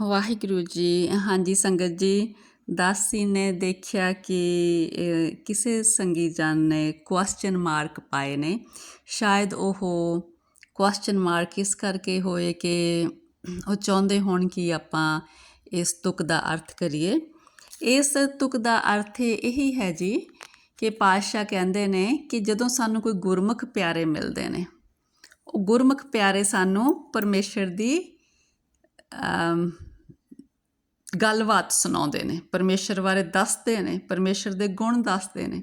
ਵਾਹਿਗੁਰੂ ਜੀ, ਹਾਂਜੀ ਸੰਗਤ ਜੀ, ਦਾਸੀ ਨੇ ਦੇਖਿਆ ਕਿ ਕਿਸੇ ਸੰਗੀ ਜਨ ਨੇ ਕੁਐਸਚਨ ਮਾਰਕ ਪਾਏ ਨੇ। ਸ਼ਾਇਦ ਉਹ ਕੁਐਸਚਨ ਮਾਰਕ ਇਸ ਕਰਕੇ ਹੋਏ ਕਿ ਉਹ ਚਾਹੁੰਦੇ ਹੋਣ ਕਿ ਆਪਾਂ ਇਸ ਤੁਕ ਦਾ ਅਰਥ ਕਰੀਏ। ਇਸ ਤੁਕ ਦਾ ਅਰਥ ਇਹੀ ਹੈ ਜੀ ਕਿ ਪਾਤਸ਼ਾਹ ਕਹਿੰਦੇ ਨੇ ਕਿ ਜਦੋਂ ਸਾਨੂੰ ਕੋਈ ਗੁਰਮੁਖ ਪਿਆਰੇ ਮਿਲਦੇ ਨੇ, ਉਹ ਗੁਰਮੁਖ ਪਿਆਰੇ ਸਾਨੂੰ ਪਰਮੇਸ਼ਰ ਦੀ ਗੱਲਬਾਤ ਸੁਣਾਉਂਦੇ ਨੇ, ਪਰਮੇਸ਼ਰ ਬਾਰੇ ਦੱਸਦੇ ਨੇ, ਪਰਮੇਸ਼ਰ ਦੇ ਗੁਣ ਦੱਸਦੇ ਨੇ।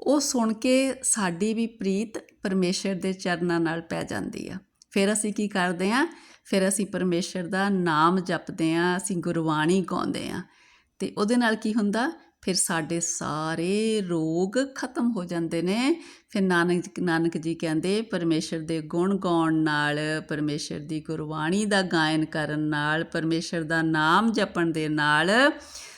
ਉਹ ਸੁਣ ਕੇ ਸਾਡੀ ਵੀ ਪ੍ਰੀਤ ਪਰਮੇਸ਼ਰ ਦੇ ਚਰਨਾਂ ਨਾਲ ਪੈ ਜਾਂਦੀ ਆ। ਫਿਰ ਅਸੀਂ ਕੀ ਕਰਦੇ ਆ? ਫਿਰ ਅਸੀਂ ਪਰਮੇਸ਼ਰ ਦਾ ਨਾਮ ਜਪਦੇ ਆ, ਅਸੀਂ ਗੁਰਬਾਣੀ ਗਾਉਂਦੇ ਆ। ਤੇ ਉਹਦੇ ਨਾਲ ਕੀ ਹੁੰਦਾ? ਫਿਰ ਸਾਡੇ ਸਾਰੇ ਰੋਗ ਖਤਮ ਹੋ ਜਾਂਦੇ ਨੇ। ਫਿਰ ਨਾਨਕ ਨਾਨਕ ਜੀ ਕਹਿੰਦੇ, ਪਰਮੇਸ਼ਰ ਦੇ ਗੁਣ ਗਾਉਣ ਨਾਲ, ਪਰਮੇਸ਼ਰ ਦੀ ਗੁਰਬਾਣੀ ਦਾ ਗਾਇਨ ਕਰਨ ਨਾਲ, ਪਰਮੇਸ਼ਰ ਦਾ ਨਾਮ ਜਪਣ ਦੇ ਨਾਲ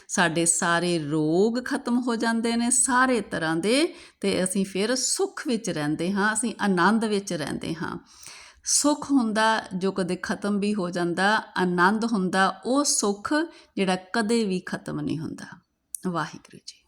ਸਾਡੇ ਸਾਰੇ ਰੋਗ ਖਤਮ ਹੋ ਜਾਂਦੇ ਨੇ ਸਾਰੇ ਤਰ੍ਹਾਂ ਦੇ ਤੇ ਅਸੀਂ ਫਿਰ ਸੁੱਖ ਵਿੱਚ ਰਹਿੰਦੇ ਹਾਂ, ਅਸੀਂ ਆਨੰਦ ਵਿੱਚ ਰਹਿੰਦੇ ਹਾਂ। ਸੁੱਖ ਹੁੰਦਾ ਜੋ ਕਦੇ ਖਤਮ ਵੀ ਹੋ ਜਾਂਦਾ, ਆਨੰਦ ਹੁੰਦਾ, ਉਹ ਸੁੱਖ ਜਿਹੜਾ ਕਦੇ ਵੀ ਖਤਮ ਨਹੀਂ ਹੁੰਦਾ। ਵਾਹਿਗੁਰੂ ਜੀ।